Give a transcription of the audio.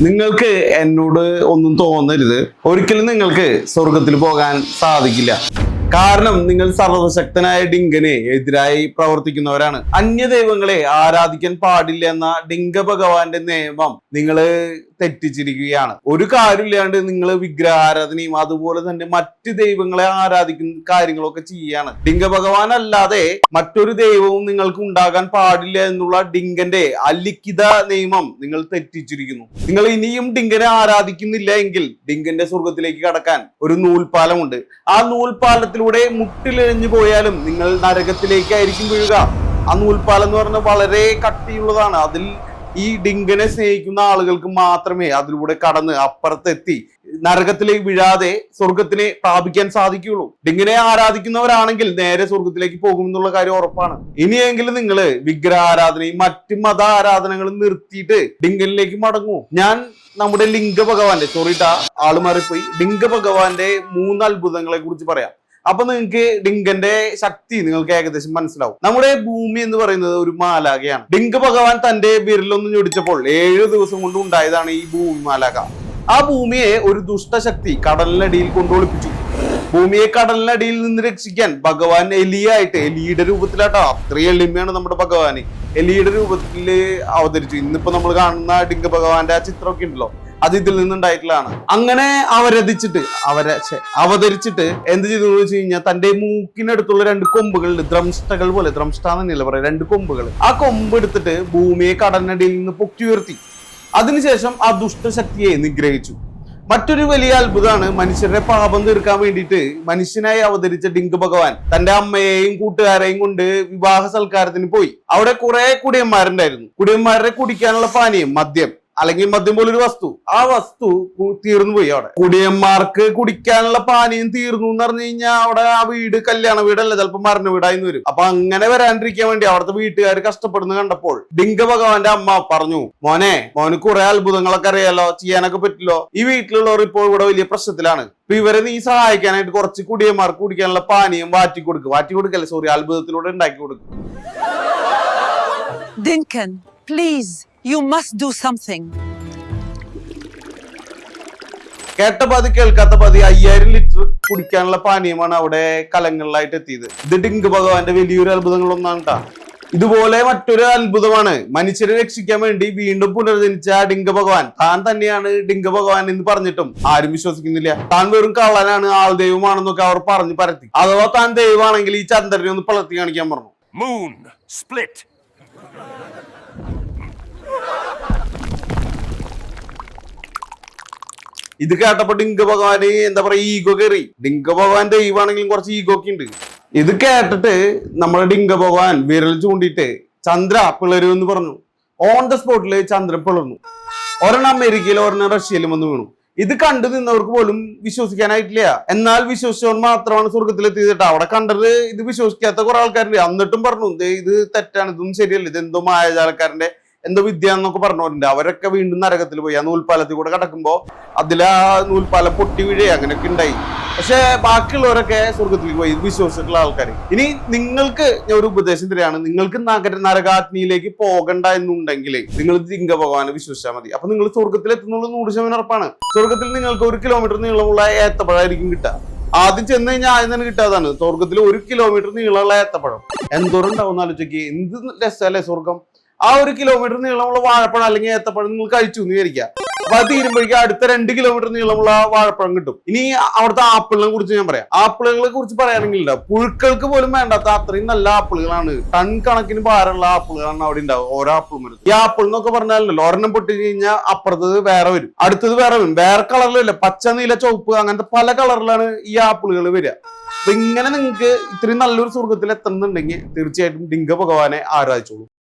നിങ്ങൾക്ക് എന്നോട് ഒന്നും തോന്നരുത്. ഒരിക്കലും നിങ്ങൾക്ക് സ്വർഗത്തിൽ പോകാൻ സാധിക്കില്ല. കാരണം നിങ്ങൾ സർവശക്തനായ ഡിങ്കനെ എതിരായി പ്രവർത്തിക്കുന്നവരാണ്. അന്യ ദൈവങ്ങളെ ആരാധിക്കാൻ പാടില്ല എന്ന ഡിങ്ക ഭഗവാന്റെ നിയമം നിങ്ങൾ തെറ്റിച്ചിരിക്കുകയാണ്. ഒരു കാര്യമില്ലാണ്ട് നിങ്ങൾ വിഗ്രഹാരാധനയും അതുപോലെ തന്നെ മറ്റ് ദൈവങ്ങളെ ആരാധിക്കുന്ന കാര്യങ്ങളൊക്കെ ചെയ്യാണ് ഡിങ്ക ഭഗവാൻ അല്ലാതെ മറ്റൊരു ദൈവവും നിങ്ങൾക്ക് ഉണ്ടാകാൻ പാടില്ല എന്നുള്ള ഡിങ്കന്റെ അലിഖിത നിയമം നിങ്ങൾ തെറ്റിച്ചിരിക്കുന്നു. നിങ്ങൾ ഇനിയും ഡിങ്കനെ ആരാധിക്കുന്നില്ല എങ്കിൽ ഡിങ്കന്റെ സ്വർഗത്തിലേക്ക് കടക്കാൻ ഒരു നൂൽപാലമുണ്ട് ആ നൂൽപാലത്തിലൂടെ മുട്ടിലെഴിഞ്ഞു പോയാലും നിങ്ങൾ നരകത്തിലേക്കായിരിക്കും വീഴുക. ആ നൂൽപ്പാലം എന്ന് പറഞ്ഞാൽ വളരെ കട്ടിയുള്ളതാണ്. അതിൽ ഈ ഡിങ്കനെ സ്നേഹിക്കുന്ന ആളുകൾക്ക് മാത്രമേ അതിലൂടെ കടന്ന് അപ്പുറത്തെത്തി. നരകത്തിലേക്ക് വീഴാതെ സ്വർഗത്തിനെ പ്രാപിക്കാൻ സാധിക്കുകയുള്ളൂ. ഡിങ്കനെ ആരാധിക്കുന്നവരാണെങ്കിൽ നേരെ സ്വർഗത്തിലേക്ക് പോകും എന്നുള്ള കാര്യം ഉറപ്പാണ്. ഇനിയെങ്കിലും നിങ്ങൾ വിഗ്രഹ ആരാധനയും മറ്റ് മത ആരാധനകളും നിർത്തിയിട്ട് ഡിങ്കനിലേക്ക് മടങ്ങൂ. ഞാൻ നമ്മുടെ ലിംഗ ഭഗവാന്റെ സോറിട്ടാ ആൾ മാറിപ്പോയി. ലിംഗ ഭഗവാന്റെ മൂന്ന് അത്ഭുതങ്ങളെ കുറിച്ച് പറയാം. അപ്പൊ നിങ്ങൾക്ക് ഡിങ്കന്റെ ശക്തി നിങ്ങൾക്ക് ഏകദേശം മനസ്സിലാവും. നമ്മുടെ ഭൂമി എന്ന് പറയുന്നത് ഒരു മാലാകയാണ് ഡിങ്ക് ഭഗവാൻ തന്റെ വിരലൊന്ന് ഞൊടിച്ചപ്പോൾ ഏഴു ദിവസം കൊണ്ട് ഉണ്ടായതാണ് ഈ ഭൂമി മാലാക ആ ഭൂമിയെ ഒരു ദുഷ്ടശക്തി കടലിനടിയിൽ കൊണ്ടൊളിപ്പിച്ചു ഭൂമിയെ കടലിനടിയിൽ നിന്ന് രക്ഷിക്കാൻ ഭഗവാൻ എലിയായിട്ട് എലിയുടെ രൂപത്തിലാട്ടോ അത്രയും എളിമയാണ് നമ്മുടെ ഭഗവാന്. എലിയുടെ രൂപത്തിൽ അവതരിച്ചു. ഇന്നിപ്പോ നമ്മൾ കാണുന്ന ഡിങ്ക് ഭഗവാന്റെ ആ ചിത്രമൊക്കെ ഉണ്ടല്ലോ. അത് ഇതിൽ നിന്നുണ്ടായിട്ടുള്ളതാണ്. അങ്ങനെ അവരതിച്ചിട്ട് അവരെ അവതരിച്ചിട്ട് എന്ത് ചെയ്തു എന്ന് വെച്ച് കഴിഞ്ഞാൽ തന്റെ മൂക്കിനടുത്തുള്ള രണ്ട് കൊമ്പുകൾ ദ്രംഷ്ടകൾ പോലെ ദ്രംഷ്ട എന്നല്ല പറയാം? രണ്ട് കൊമ്പുകൾ. ആ കൊമ്പ് എടുത്തിട്ട് ഭൂമിയെ കടലിനടിയിൽ നിന്ന് പൊക്കി ഉയർത്തി. അതിനുശേഷം ആ ദുഷ്ടശക്തിയെ നിഗ്രഹിച്ചു. മറ്റൊരു വലിയ അത്ഭുതമാണ് മനുഷ്യരുടെ പാപം തീർക്കാൻ വേണ്ടിയിട്ട് മനുഷ്യനായി അവതരിച്ച ഡിങ്ക് ഭഗവാൻ. തന്റെ അമ്മയെയും കൂട്ടുകാരെയും കൊണ്ട് വിവാഹ സൽക്കാരത്തിന് പോയി. അവിടെ കുറെ കുടിയന്മാരുണ്ടായിരുന്നു. കുടിയന്മാരുടെ കുടിക്കാനുള്ള പാനീയം മദ്യം. അല്ലെങ്കിൽ മദ്യം പോലൊരു വസ്തു. ആ വസ്തു തീർന്നു പോയി അവിടെ. കുടിയന്മാർക്ക് കുടിക്കാനുള്ള പാനീയം തീർന്നു എന്ന് പറഞ്ഞു കഴിഞ്ഞാൽ അവിടെ ആ വീട് കല്യാണ വീടല്ല ചിലപ്പോൾ മരണ വീടായിന്ന് വരും. അപ്പൊ അങ്ങനെ വരാണ്ടിരിക്കാൻ വേണ്ടി അവിടുത്തെ വീട്ടുകാർ കഷ്ടപ്പെടുന്നു കണ്ടപ്പോൾ ഡിങ്ക ഭഗവാന്റെ അമ്മ പറഞ്ഞു മോനെ മോന് കുറെ അത്ഭുതങ്ങളൊക്കെ അറിയാലോ? ചെയ്യാനൊക്കെ പറ്റില്ലോ? ഈ വീട്ടിലുള്ളവർ ഇപ്പോൾ ഇവിടെ വലിയ പ്രശ്നത്തിലാണ്. അപ്പൊ ഇവരെ നീ സഹായിക്കാനായിട്ട് കുറച്ച് കുടിയന്മാർക്ക് കുടിക്കാനുള്ള പാനീയം വാറ്റി കൊടുക്ക്. വാറ്റി കൊടുക്കല്ലേ? സോറി അത്ഭുതത്തിലൂടെ ഉണ്ടാക്കി കൊടുക്കും. Dinkan, you must do something കേട്ട പതി കേൾക്കാത്ത പതി അയ്യായിരം ലിറ്റർ കുടിക്കാനുള്ള പാനീയമാണ് അവിടെ കലങ്ങളിലായിട്ട് എത്തിയത്. ഇത് ഡിങ്ക് ഭഗവാന്റെ വലിയൊരു അത്ഭുതങ്ങളൊന്നാണ് ട്ടാ ഇതുപോലെ മറ്റൊരു അത്ഭുതമാണ്. മനുഷ്യരെ രക്ഷിക്കാൻ വേണ്ടി വീണ്ടും പുനർജനിച്ച ഡിങ്ക ഭഗവാൻ. താൻ തന്നെയാണ് ഡിങ്ക ഭഗവാൻ എന്ന് പറഞ്ഞിട്ടും ആരും വിശ്വസിക്കുന്നില്ല. താൻ വെറും കള്ളനാണ് ആൾ ദൈവമാണെന്നൊക്കെ അവർ പറഞ്ഞു പരത്തി. അഥവാ താൻ ദൈവമാണെങ്കിൽ ഈ ചന്ദ്രനെ ഒന്ന് പളർത്തി കാണിക്കാൻ പറഞ്ഞു. Moon split. ഇത് കേട്ടപ്പോ ഡിങ്ക ഭഗവാന് എന്താ പറയാ ഈഗോ കയറി ഡിങ്ക ഭഗവാൻ ദൈവമാണെങ്കിലും കുറച്ച് ഈഗോ ഒക്കെ ഉണ്ട്. ഇത് കേട്ടിട്ട് നമ്മളെ ഡിങ്ക ഭഗവാൻ വിരൽ ചൂണ്ടിട്ട് ചന്ദ്ര പിളരും എന്ന് പറഞ്ഞു. ഓൺ ദ സ്പോട്ടിൽ ചന്ദ്രൻ പിളർന്നു. ഒരെണ്ണം അമേരിക്കയിലും ഒരെണ്ണം റഷ്യയിലും വന്ന് വീണു. ഇത് കണ്ടു നിന്നവർക്ക് പോലും വിശ്വസിക്കാനായിട്ടില്ല. എന്നാൽ വിശ്വസിച്ചവർ മാത്രമാണ് സ്വർഗത്തിലെത്തിയത് കേട്ടോ അവിടെ കണ്ടത് ഇത് വിശ്വസിക്കാത്ത കുറെ ആൾക്കാരുണ്ട്. എന്നിട്ടും പറഞ്ഞു "ദേ ഇത് തെറ്റാണ് ഇതൊന്നും ശരിയല്ല. ഇത് മായാജാലക്കാരന്റെ എന്തോ വിദ്യ എന്നൊക്കെ പറഞ്ഞവരുണ്ട് അവരൊക്കെ വീണ്ടും നരകത്തിൽ പോയി. ആ നൂൽപ്പാലത്തിൽ കൂടെ കടക്കുമ്പോ അതിൽ ആ നൂൽപ്പാലം പൊട്ടി വീഴേ അങ്ങനെയൊക്കെ ഉണ്ടായി. പക്ഷെ ബാക്കിയുള്ളവരൊക്കെ സ്വർഗത്തിലേക്ക് പോയി. വിശ്വസിച്ചിട്ടുള്ള ആൾക്കാർ ഇനി നിങ്ങൾക്ക് ഞാൻ ഒരു ഉപദേശം തരികയാണ് നിങ്ങൾക്ക് നഗര നരകാഗ്നിയിലേക്ക് പോകണ്ട എന്നുണ്ടെങ്കിൽ നിങ്ങൾ ലിംഗ ഭഗവാനെ വിശ്വസിച്ചാൽ മതി. അപ്പൊ നിങ്ങൾ സ്വർഗത്തിൽ എത്തുന്നുള്ള നൂറ് ശതമാനം ഉറപ്പാണ്. സ്വർഗത്തിൽ നിങ്ങൾക്ക് ഒരു കിലോമീറ്റർ നീളമുള്ള ഏത്തപ്പഴമായിരിക്കും കിട്ടുക. ആദ്യം ചെന്ന് കഴിഞ്ഞാൽ ആദ്യം തന്നെ കിട്ടാതാണ് സ്വർഗത്തിൽ ഒരു കിലോമീറ്റർ നീളമുള്ള ഏത്തപ്പഴം. എന്തോരം ഉണ്ടാവും ആലോചിക്കുക എന്ത് രസമല്ലേ സ്വർഗം ആ ഒരു കിലോമീറ്റർ നീളമുള്ള വാഴപ്പഴം അല്ലെങ്കിൽ ഏത്തപ്പഴം നിങ്ങൾ കഴിച്ചു എന്ന് വിചാരിക്കുക. അപ്പൊ അത് തീരുമ്പോഴേക്കും അടുത്ത രണ്ട് കിലോമീറ്റർ നീളമുള്ള വാഴപ്പഴം കിട്ടും. ഇനി അവിടുത്തെ ആപ്പിളിനെ കുറിച്ച് ഞാൻ പറയാം. ആപ്പിളുകളെ കുറിച്ച് പറയുകയാണെങ്കിൽ പുഴുക്കൾക്ക് പോലും വേണ്ടാത്ത അത്രയും നല്ല ആപ്പിളുകളാണ്. ടൺ കണക്കിന് ഭാരമുള്ള ആപ്പിളുകളാണ് അവിടെ ഉണ്ടാവുക. ഓരോ ആപ്പിളും വരും ഈ ആപ്പിൾ എന്നൊക്കെ പറഞ്ഞാലല്ലോ ഒരെണ്ണം പൊട്ടി കഴിഞ്ഞാൽ അപ്പുറത്തത് വേറെ വരും. അടുത്തത് വേറെ വരും. വേറെ കളറിലല്ല പച്ച നീല ചുവപ്പ് അങ്ങനത്തെ പല കളറിലാണ് ഈ ആപ്പിളുകൾ വരിക. അപ്പൊ ഇങ്ങനെ നിങ്ങൾക്ക് ഇത്രയും നല്ലൊരു സ്വർഗത്തിൽ എത്തുന്നുണ്ടെങ്കിൽ തീർച്ചയായിട്ടും ഡിങ്ക ഭഗവാനെ ആരാധിച്ചോളൂ.